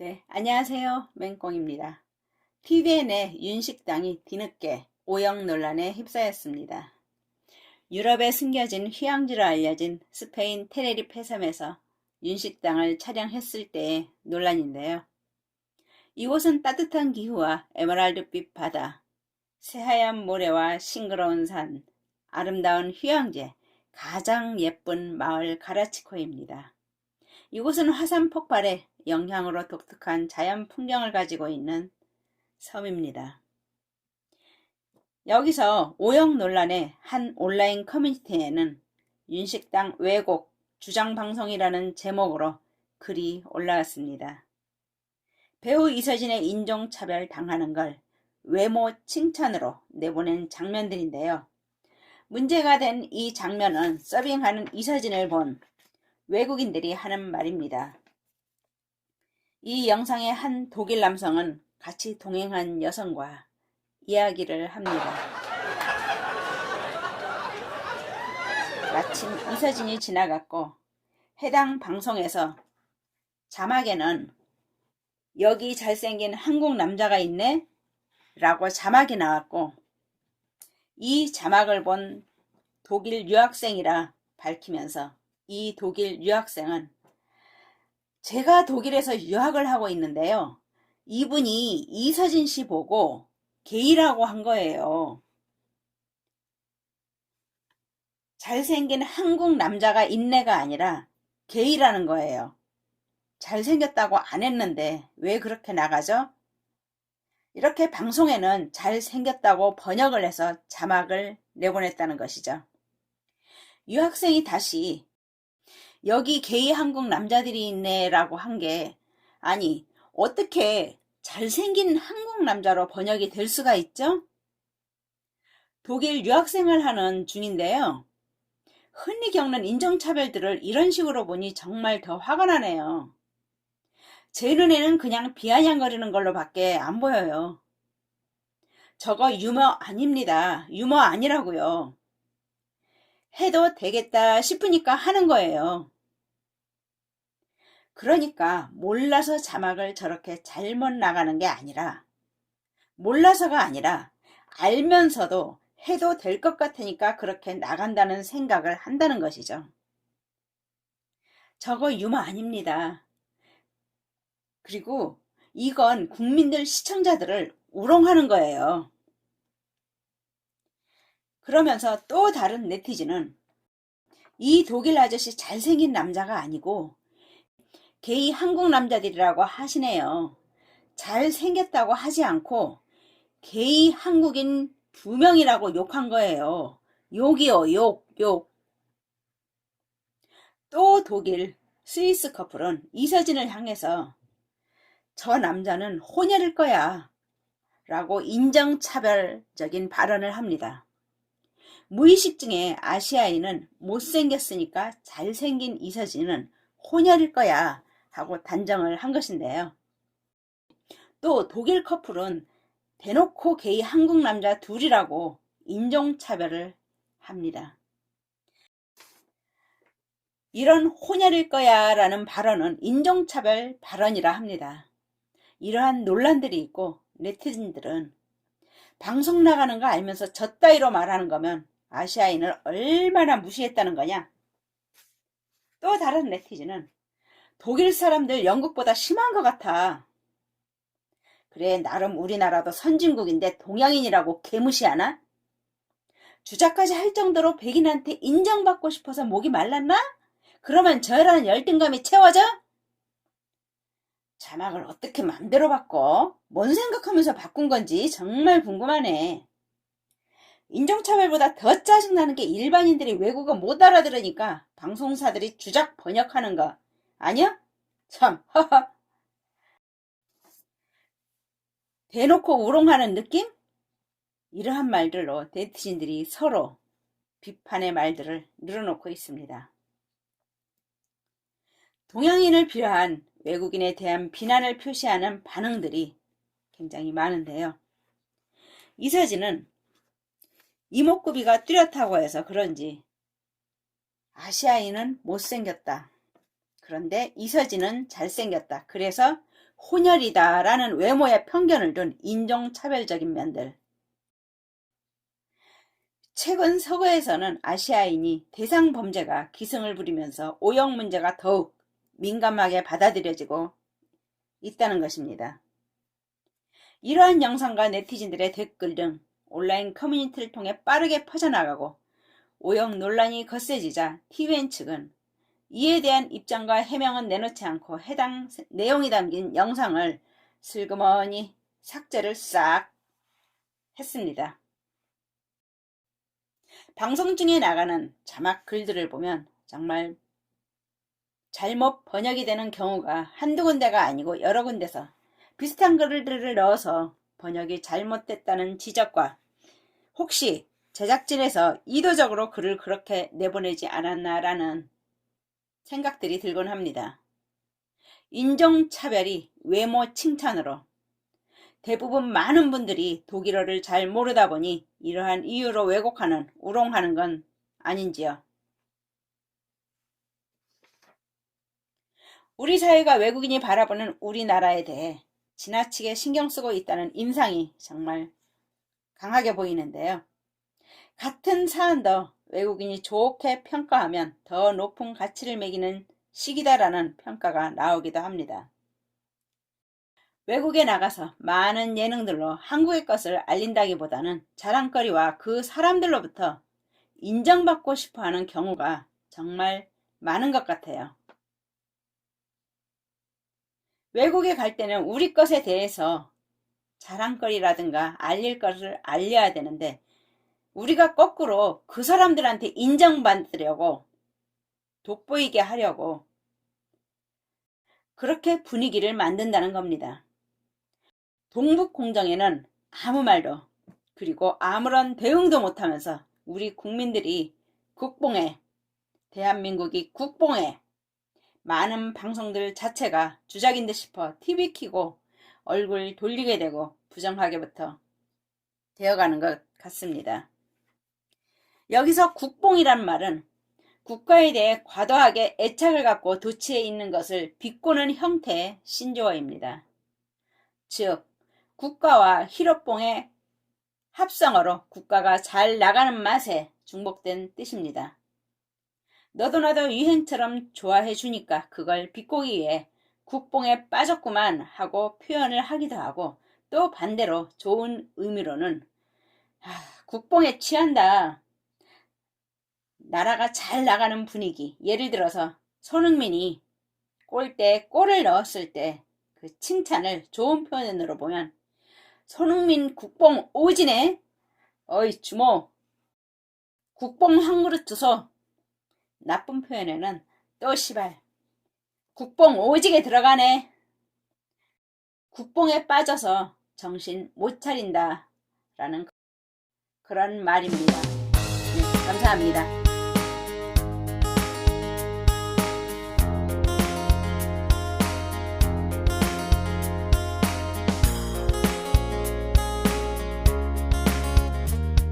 네, 안녕하세요. 맹꽁입니다. TVN의 윤식당이 뒤늦게 오역 논란에 휩싸였습니다. 유럽에 숨겨진 휴양지로 알려진 스페인 테네리페 섬에서 윤식당을 촬영했을 때의 논란인데요. 이곳은 따뜻한 기후와 에메랄드빛 바다, 새하얀 모래와 싱그러운 산, 아름다운 휴양지, 가장 예쁜 마을 가라치코입니다. 이곳은 화산 폭발의 영향으로 독특한 자연 풍경을 가지고 있는 섬입니다. 여기서 오역 논란의 한 온라인 커뮤니티에는 윤식당 왜곡 주장 방송이라는 제목으로 글이 올라왔습니다. 배우 이서진의 인종차별 당하는 걸 외모 칭찬으로 내보낸 장면들인데요. 문제가 된 이 장면은 서빙하는 이서진을 본 외국인들이 하는 말입니다. 이 영상의 한 독일 남성은 같이 동행한 여성과 이야기를 합니다. 마침 이서진이 지나갔고 해당 방송에서 자막에는 여기 잘생긴 한국 남자가 있네 라고 자막이 나왔고 이 자막을 본 독일 유학생이라 밝히면서 이 독일 유학생은 제가 독일에서 유학을 하고 있는데요. 이분이 이서진 씨 보고 게이라고 한 거예요. 잘생긴 한국 남자가 있네가 아니라 게이라는 거예요. 잘생겼다고 안 했는데 왜 그렇게 나가죠? 이렇게 방송에는 잘생겼다고 번역을 해서 자막을 내보냈다는 것이죠. 유학생이 다시 여기 게이 한국 남자들이 있네 라고 한 게 아니 어떻게 잘생긴 한국 남자로 번역이 될 수가 있죠? 독일 유학생을 하는 중인데요. 흔히 겪는 인종차별들을 이런 식으로 보니 정말 더 화가 나네요. 제 눈에는 그냥 비아냥거리는 걸로 밖에 안 보여요. 저거 유머 아닙니다. 유머 아니라고요. 해도 되겠다 싶으니까 하는 거예요. 그러니까 몰라서 자막을 저렇게 잘못 나가는 게 아니라 몰라서가 아니라 알면서도 해도 될 것 같으니까 그렇게 나간다는 생각을 한다는 것이죠. 저거 유머 아닙니다. 그리고 이건 국민들 시청자들을 우롱하는 거예요. 그러면서 또 다른 네티즌은 이 독일 아저씨 잘생긴 남자가 아니고 게이 한국 남자들이라고 하시네요. 잘생겼다고 하지 않고 게이 한국인 두 명이라고 욕한 거예요. 욕이요, 욕, 욕. 또 독일, 스위스 커플은 이서진을 향해서 저 남자는 혼혈일 거야. 라고 인정차별적인 발언을 합니다. 무의식 중에 아시아인은 못생겼으니까 잘생긴 이서진은 혼혈일 거야 하고 단정을 한 것인데요. 또 독일 커플은 대놓고 게이 한국 남자 둘이라고 인종차별을 합니다. 이런 혼혈일 거야 라는 발언은 인종차별 발언이라 합니다. 이러한 논란들이 있고 네티즌들은 방송 나가는 거 알면서 저 따위로 말하는 거면 아시아인을 얼마나 무시했다는 거냐? 또 다른 네티즌은 독일 사람들 영국보다 심한 것 같아. 그래, 나름 우리나라도 선진국인데 동양인이라고 개무시하나? 주작까지 할 정도로 백인한테 인정받고 싶어서 목이 말랐나? 그러면 저런 열등감이 채워져? 자막을 어떻게 맘대로 바꿔? 뭔 생각하면서 바꾼 건지 정말 궁금하네. 인종차별보다 더 짜증나는 게 일반인들이 외국어 못 알아들으니까 방송사들이 주작 번역하는 거 아니야? 참, 허허. 대놓고 우롱하는 느낌? 이러한 말들로 네티즌들이 서로 비판의 말들을 늘어놓고 있습니다. 동양인을 비하한 외국인에 대한 비난을 표시하는 반응들이 굉장히 많은데요. 이서진은 이목구비가 뚜렷하고 해서 그런지 아시아인은 못생겼다. 그런데 이서진은 잘생겼다. 그래서 혼혈이다 라는 외모에 편견을 둔 인종차별적인 면들. 최근 서구에서는 아시아인이 대상 범죄가 기승을 부리면서 오역 문제가 더욱 민감하게 받아들여지고 있다는 것입니다. 이러한 영상과 네티즌들의 댓글 등 온라인 커뮤니티를 통해 빠르게 퍼져나가고 오역 논란이 거세지자 TVN 측은 이에 대한 입장과 해명은 내놓지 않고 해당 내용이 담긴 영상을 슬그머니 삭제를 싹 했습니다. 방송 중에 나가는 자막 글들을 보면 정말 잘못 번역이 되는 경우가 한두 군데가 아니고 여러 군데서 비슷한 글들을 넣어서 번역이 잘못됐다는 지적과 혹시 제작진에서 의도적으로 글을 그렇게 내보내지 않았나라는 생각들이 들곤 합니다. 인종차별이 외모 칭찬으로 대부분 많은 분들이 독일어를 잘 모르다 보니 이러한 이유로 왜곡하는, 우롱하는 건 아닌지요. 우리 사회가 외국인이 바라보는 우리나라에 대해 지나치게 신경 쓰고 있다는 인상이 정말 강하게 보이는데요. 같은 사안도 외국인이 좋게 평가하면 더 높은 가치를 매기는 시기다라는 평가가 나오기도 합니다. 외국에 나가서 많은 예능들로 한국의 것을 알린다기보다는 자랑거리와 그 사람들로부터 인정받고 싶어 하는 경우가 정말 많은 것 같아요. 외국에 갈 때는 우리 것에 대해서 자랑거리라든가 알릴 것을 알려야 되는데 우리가 거꾸로 그 사람들한테 인정받으려고 돋보이게 하려고 그렇게 분위기를 만든다는 겁니다. 동북공정에는 아무 말도 그리고 아무런 대응도 못하면서 우리 국민들이 국뽕에 대한민국이 국뽕에 많은 방송들 자체가 주작인 듯 싶어 TV 키고 얼굴 돌리게 되고 부정하게부터 되어가는 것 같습니다. 여기서 국뽕이란 말은 국가에 대해 과도하게 애착을 갖고 도취해 있는 것을 비꼬는 형태의 신조어입니다. 즉, 국가와 희로뽕의 합성어로 국가가 잘 나가는 맛에 중복된 뜻입니다. 너도 나도 유행처럼 좋아해 주니까 그걸 비꼬기 위해 국뽕에 빠졌구만 하고 표현을 하기도 하고 또 반대로 좋은 의미로는 아, 국뽕에 취한다. 나라가 잘 나가는 분위기. 예를 들어서 손흥민이 골대 골을 넣었을 때 그 칭찬을 좋은 표현으로 보면 손흥민 국뽕 오지네. 어이 주모. 국뽕 한 그릇 주소. 나쁜 표현에는 또 시발. 국뽕 오지게 들어가네. 국뽕에 빠져서 정신 못 차린다. 라는 그런 말입니다. 네, 감사합니다.